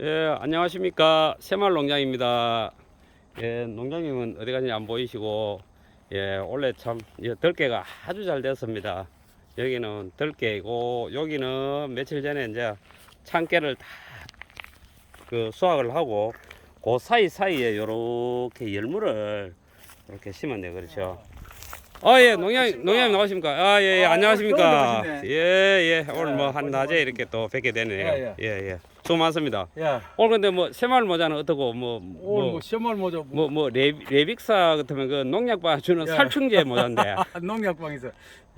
예, 안녕하십니까. 새마을 농장입니다. 예, 농장님은 어디 가는지 안 보이시고, 예, 원래 참, 예, 들깨가 아주 잘 됐습니다. 여기는 들깨고, 여기는 며칠 전에 이제 참깨를 다 그 수확을 하고, 그 사이사이에 요렇게 열무를 이렇게 심었네요. 그렇죠. 아, 예, 농장, 농장님 나오십니까? 아, 예, 예, 아, 안녕하십니까? 예, 예, 오늘 예, 뭐한 고생 낮에 많습니다. 이렇게 또 뵙게 되네요. 예, 예, 예. 수고 많습니다. 야, 오늘 근데 뭐 새마을 모자는 어떻고 뭐 오늘 뭐 뭐 시험을 모자 뭐, 뭐 레, 레빅사 같으면 그 농약바 주는 야. 살충제 모자인데 농약방에서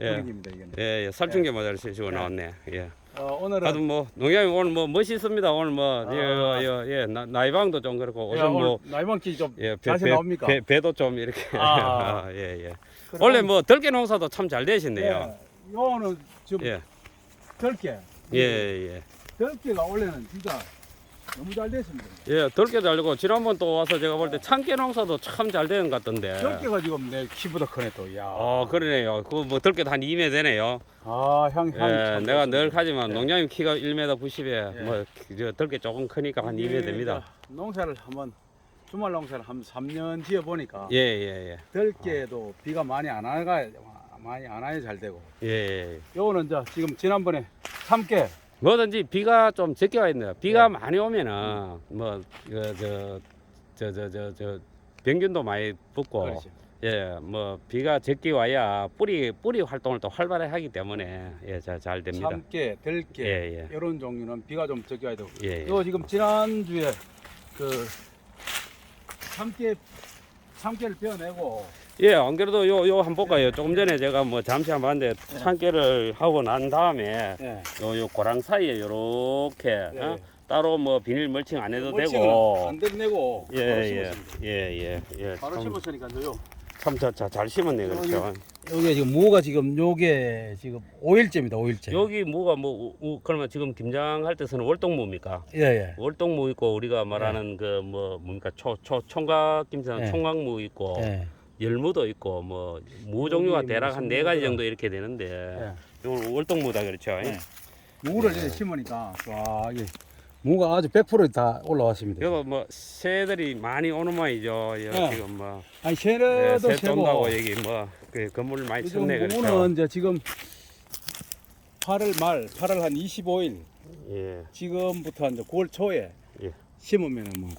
예. 분위기입니다 이거는. 예, 예 살충제 모자를 쓰시고 나왔네. 예. 어, 오늘은 하여튼 뭐 농약이 오늘 뭐 멋있습니다. 오늘 뭐 아. 예, 예, 예, 나, 나이방도 좀 그렇고 야, 오늘 오늘 뭐 나이방기 좀 예, 자세 나옵니까? 배, 배도 좀 이렇게 아. 아, 예, 예. 그럼 원래 뭐 들깨 농사도 참 잘 되시네요. 예, 요거는 지금 예. 들깨. 예, 예. 들깨가 원래는 진짜 너무 잘 됐습니다. 예, 들깨 잘 되고 지난번 또 와서 제가 볼 때 참깨 농사도 참 잘 되는 것 같던데. 들깨가 지금 내 키보다 크네 또. 야. 어, 그러네요. 그뭐 들깨도 한 2매 되네요. 아, 향 향. 예, 내가 늘 하지만 예. 농장님 키가 1m 90에 예. 뭐 저, 들깨 조금 크니까 한 2m 됩니다. 농사를 한번 주말 농사를 한 3년 지어 보니까 예, 예, 예. 들깨도 비가 많이 안 와가 많이 안 와야 잘 되고. 예, 예. 요거는 이제 지금 지난번에 참깨 뭐든지 비가 좀 적게 와 있네요. 비가 예. 많이 오면은 뭐저저저저 병균도 많이 붙고 그렇지. 예, 뭐 비가 적게 와야 뿌리 뿌리 활동을 또 활발히 하기 때문에 예, 잘, 잘 됩니다. 참깨, 들깨 예, 예. 이런 종류는 비가 좀 적게 와야 되고. 예, 예. 요 지금 지난 주에 그 참깨 참깨를 베어내고 예, 안 그래도 요 요 한번 볼까요? 조금 전에 제가 뭐 잠시 한번 봤는데 참깨를 하고 난 다음에 예. 요, 요 고랑 사이에 요렇게 예, 어? 예. 따로 뭐 비닐 멀칭 안 해도 멀칭을 되고 안 내고 예, 예. 예, 예, 예. 바로 참, 심었으니까 요 참, 잘, 잘, 잘 심었네, 그렇죠. 요게 지금 무가 지금 요게 지금 5일째입니다. 5일째. 여기 뭐가 뭐, 우- 우- 그러면 지금 김장할 때서는 월동무입니까? 예, 예. 월동무 있고 우리가 말하는 그 뭐 뭡니까 초, 초 총각 김장 예. 총각무 있고 예. 열무도 있고 뭐 무 종류가 대략 한 네 가지 정도 이렇게 되는데 예. 이건 월동무다 그렇죠. 예. 무를 이제 심으니까 와 이게 무가 아주 100%다 올라왔습니다. 여기 뭐 새들이 많이 오는 모양이죠. 여기 예. 지금 뭐 아니 예, 새래도 새 새고 쏜다고 여기 뭐그 건물 많이 쳤네 그렇죠. 무는 이제 지금 8월 말, 8월 한 25일 예. 지금부터 이제 9월 초에 예. 심으면은 뭐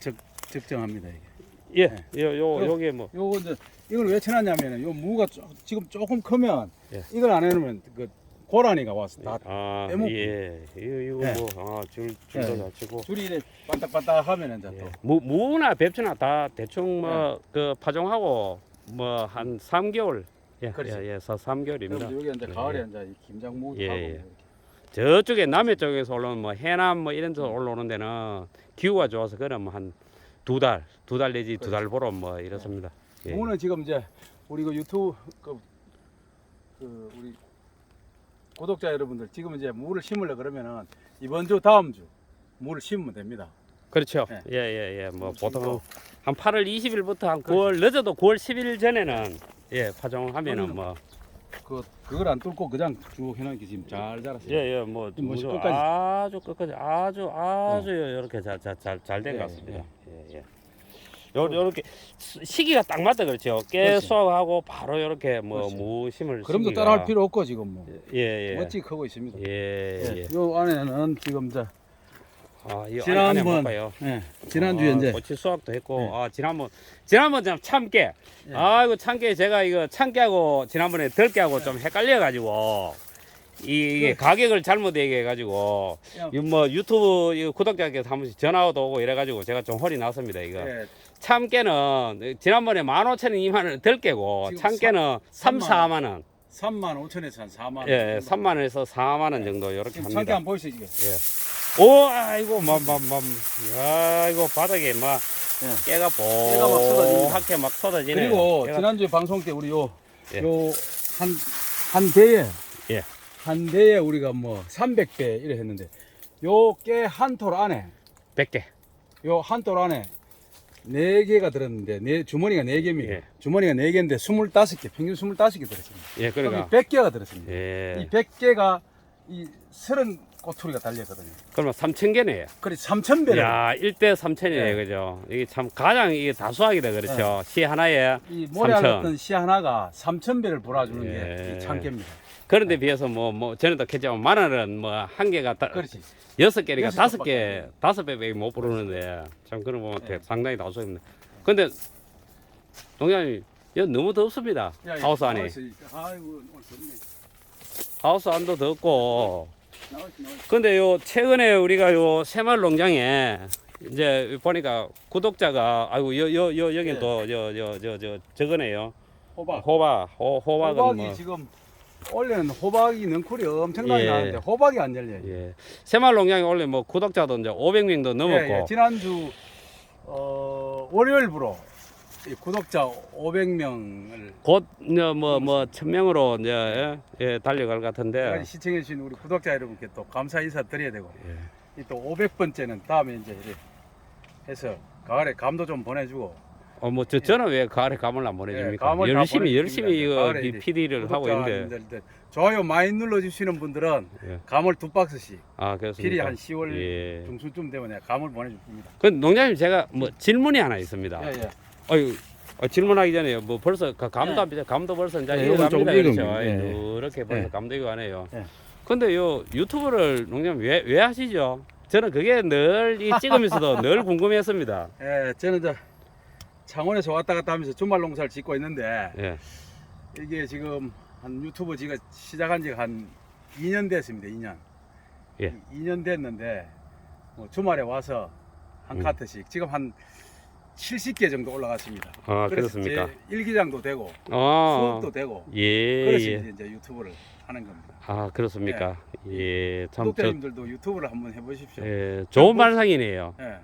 적, 적정합니다 이게. 예. 요, 요 그- 요게 뭐 요거 이제 이걸 왜 쳐놨냐면은 요 무가 쪼, 지금 조금 크면 예. 이걸 안 해놓으면 그 고라니가 와서 다 아, 빼먹고. 예. 이거 이거 예. 뭐 아, 줄 줄도 예. 잘 치고 줄이 이래 반딱반딱 하면은 이제 예. 또 무, 무나 배추나 다 대충 예. 뭐그 파종하고 뭐한 3개월 예, 그렇지. 예, 예, 3개월입니다. 그럼 여기 이제 예, 가을에 예. 이제 이 김장무 예, 하고 예. 이렇게. 저쪽에 남해 쪽에서 올라오는 뭐 해남 뭐 이런 데 올라오는 데는 기후가 좋아서 그러면 한 두 달, 두 달 내지 두 달 보름 뭐 이렇습니다. 예. 무는 지금 이제 우리 그 유튜브 그, 그 우리 구독자 여러분들 지금 이제 무를 심으려 그러면은 이번 주 다음 주 무를 심으면 됩니다. 그렇죠. 예. 예, 예, 예. 뭐 보통 한 8월 20일부터 한 9월 늦어도 9월 10일 전에는 예, 파종하면은 뭐 그 그걸 안 뚫고 그냥 쭉 해놓은 게 지금 잘 자랐어요. 예, 예, 뭐, 좀뭐 끝까지. 아주 끝까지 아주 아주 이렇게 잘 잘잘잘된 예, 것 같습니다. 예. 예, 예. 요 요렇게 시- 시기가 딱 맞다 그렇죠. 깨 그렇지. 수확하고 바로 이렇게 뭐 그렇지. 무심을 그럼도 시기가- 따라할 필요 없고 지금 뭐 예, 예. 멋지게 크고 있습니다. 예, 예. 예. 요 안에는 지금 이제 아, 이 안에 지난번 볼까요? 예, 지난주에 아, 이제 고치 수확도 했고 예. 아 지난번 지난번 참 참깨 예. 아이고 참깨 제가 이거 참깨하고 지난번에 들깨하고 좀 헷갈려 가지고 이게 그- 가격을 잘못 얘기해 가지고 야. 뭐 유튜브 구독자께서 한 번씩 전화도 오고 이래 가지고 제가 좀 홀이 났습니다 이거 예, 참깨는 지난번에 15,000원 2만 원 들깨고 지금 참깨는 3, 삼- 4만 원 3만 5천에서 한 4만 원. 예, 3만 원에서 4만 원 정도 이렇게 지금 합니다. 잠깐 한번 보이세요 지금. 예. 오, 아이고, 맘, 맘, 맘. 야, 이거 바닥에 막 예. 깨가 깨가 막 쏟아집니다. 보하게 막 쏟아지네. 그리고 지난주에 방송 때 우리 요 예. 요 한 한 대에 예. 한 대에 우리가 뭐 300배 이래 했는데 요깨한톨 안에 100개. 요 한 톨 안에 네 개가 들었는데 네 주머니가 네 개입니다. 예. 주머니가 네 개인데 25개 평균 25개 들었습니다. 예, 그러니까. 이 100개가 들었습니다. 예. 이 100개가 이 30 꼬투리가 달렸거든요. 그러면 3천 개네요. 그래 3천 배를 야, 1대 3천이네요. 네. 그죠? 이게 참 가장 이게 다수하기다 그렇죠. 시 하나에 이 모래 삼천. 알았던 씨 하나가 3천 배를 몰아주는 예. 게이 참깨입니다. 그런 데 비해서 뭐, 뭐, 전에도 했지만 만 원은 뭐, 한 개가 다, 그렇지. 여섯 개니까 여섯 다섯 개, 안 다섯 배밖에 못 부르는데, 참 그런 거 예. 상당히 다수입니다. 근데, 동장님, 여기 너무 덥습니다. 야, 야, 하우스 안에. 아이고 오늘 좋네. 하우스 안도 덥고. 나와있어, 나와있어. 근데 요, 최근에 우리가 요 새마을 농장에, 이제 보니까 구독자가, 아이고, 여, 여, 여, 여긴 예. 또, 여, 여, 저, 저, 저거네요. 호박. 호박, 호, 호박은 호박이 뭐. 지금 원래는 호박이 능쿨이 엄청나게 예. 나는데 호박이 안 열려요. 예. 새마을 농장이 원래 뭐 구독자도 이제 500명도 넘었고. 예, 예. 지난주 어, 월요일부로 이 구독자 500명을 곧뭐뭐 천명으로 이제 예, 예, 달려갈 것 같은데 시청해 주신 우리 구독자 여러분께 또 감사 인사 드려야 되고 예. 이 또 500번째는 다음에 이제 이렇게 해서 가을에 감도 좀 보내주고 어 뭐 저 저는 왜 가을에 감을 안 보내줍니까? 예, 감을 다 열심히. 열심히 이거 가을에 이 PD를 하고 있는데 구독자님들 좋아요 많이 눌러주시는 분들은 예. 감을 두 박스씩 아 필히 그렇습니까? 한 10월 예. 중순쯤 되면 내가 감을 보내줍니다. 그 농장님 제가 뭐 질문이 하나 있습니다. 예, 예. 어유 어, 질문하기 전에 뭐 벌써 그 감도 예. 안 비자 감도 벌써 이제 예, 이어갑니다 이건 좀 그렇죠. 익은, 예, 이렇게 벌써 예. 감도 이어가네요. 예. 근데 요 유튜브를 농장님 왜 왜 하시죠? 저는 그게 늘 이 찍으면서도 늘 궁금했습니다. 예, 저는 저 창원에서 왔다 갔다 하면서 주말 농사를 짓고 있는데 예. 이게 지금 한 유튜브 지가 시작한 지가 한 2년 됐습니다. 2년. 예. 2년 됐는데 뭐 주말에 와서 한 음. 카트씩 지금 한 70개 정도 올라갔습니다. 아 그렇습니까? 제 일기장도 되고 아, 수업도 되고 예, 그래서 예. 이제 유튜브를 하는 겁니다. 아, 그렇습니까? 예, 참, 저, 구독자님들도 유튜브를 한번 해보십시오. 예. 예, 좋은 발상이네요. 예.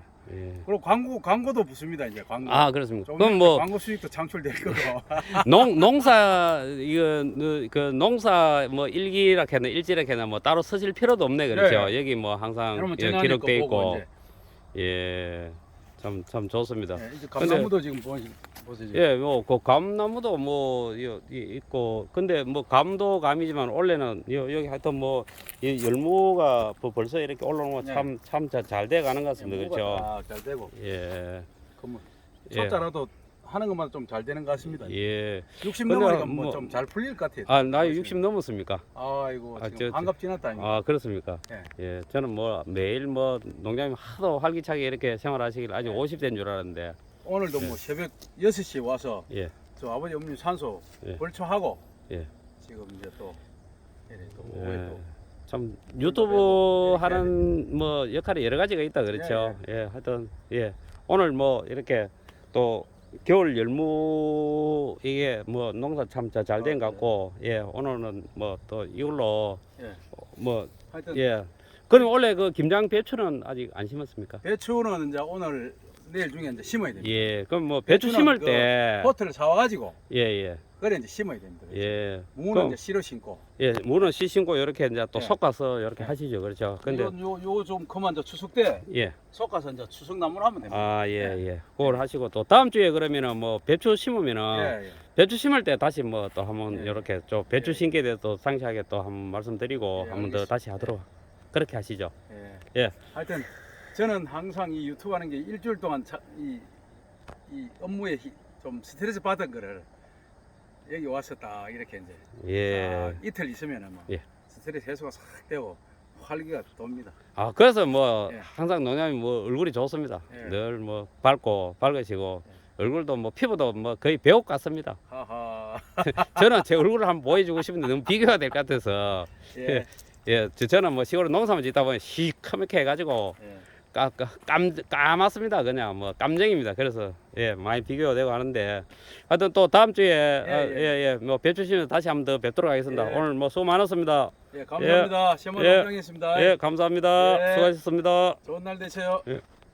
그리고 광고 광고도 붙습니다 이제 광고. 아, 그렇습니까? 좀 그럼 뭐, 광고 수익도 창출될 거고. 농, 농사, 이거, 그, 그 농사, 뭐, 일기라 캐나, 일지라 캐나, 뭐, 따로 쓰실 필요도 없네, 그렇죠? 예, 여기 뭐, 항상 그러면 예, 기록돼 보고 있고, 이제. 예, 참, 참 좋습니다. 예, 이제 감나무도 지금 보시, 보세요. 예, 뭐, 그 감나무도 뭐, 이, 이, 있고, 근데 뭐, 감도 감이지만, 원래는, 요, 여기 하여튼 뭐, 이 열무가 뭐 벌써 이렇게 올라오는 거 네. 참, 참잘돼 가는 것 같습니다. 그렇죠? 잘 되고. 예. 그뭐 예. 초짜라도 하는 것만 좀 잘 되는 것 같습니다. 예. 60 근데 넘으니까 뭐- 뭐좀 잘 풀릴 것 같아요. 아, 나이 60 넘었습니까? 아이고 아, 지금 저- 한갑 지났다. 아, 아, 그렇습니까? 예. 예. 저는 뭐 매일 뭐 농장님 하도 활기차게 이렇게 생활하시길 아직 네. 50대인 줄 알았는데. 오늘도 예. 뭐 새벽 6시에 와서 예. 저 아버지 어머니 산소 예. 벌초하고 예. 지금 이제 또, 이래 또 예. 오후에 또참 유튜브 하는 뭐 역할이 여러 가지가 있다 그렇죠. 예. 하여튼 예. 오늘 뭐 이렇게 또 겨울 열무 이게 뭐 농사 참 잘 된 것 같고 예 오늘은 뭐 또 이걸로 예. 뭐 하여튼 예. 그럼 원래 그 김장 배추는 아직 안 심었습니까? 배추는 이제 오늘 내일 중에 이제 심어야 됩니다. 예. 그럼 뭐 배추 심을 그 때 포트를 사와가지고 예, 예. 그래 이제 심어야 됩니다. 예. 무는 그럼- 이제 씨로 심고. 예, 물은 씨 심고 이렇게 이제 또 예. 섞어서 이렇게 예. 하시죠. 그렇죠. 근데 요요 좀 그만 저 추석 때 예. 섞어서 이제 추석 나물 하면 됩니다. 아, 예, 예. 그걸 하시고 또 다음 주에 그러면은 뭐 배추 심으면은 예, 예. 배추 심을 때 다시 뭐 또 한번 예. 이렇게 좀 배추 예. 심기에 대해서 또 상세하게 또 한번 말씀드리고 예, 한번 더 알겠습니다. 다시 하도록 그렇게 하시죠. 예. 예. 하여튼 저는 항상 이 유튜브 하는 게 일주일 동안 자, 이, 이 업무에 히- 좀 스트레스 받은 거를 여기 와서 딱 이렇게 이제 예. 딱 이틀 있으면은 뭐 예. 스트레스 해소가 싹 되고 활기가 돕니다. 아, 그래서 뭐 예. 항상 농장님 뭐 얼굴이 좋습니다. 예. 늘뭐 밝고 밝으시고 예. 얼굴도 뭐 피부도 뭐 거의 배옥 같습니다. 하하. 저는 제 얼굴을 한번 보여주고 싶은데 너무 비교가 될 것 같아서 예. 예, 저- 저는 뭐 시골에 농사만 짓다 보니 시커멓게 해가지고 예. 까, 까, 깜, 까맣습니다. 그냥 뭐 깜정입니다. 그래서 예, 많이 비교가 되고 하는데 하여튼 또 다음 주에 예, 예, 예, 예, 뭐 배추 씨는 다시 한번 더 뵙도록 하겠습니다. 예. 오늘 뭐 수고 많았습니다. 예, 감사합니다. 시험을 예. 원장했습니다. 예, 감사합니다. 예. 수고하셨습니다. 좋은 날 되세요. 예.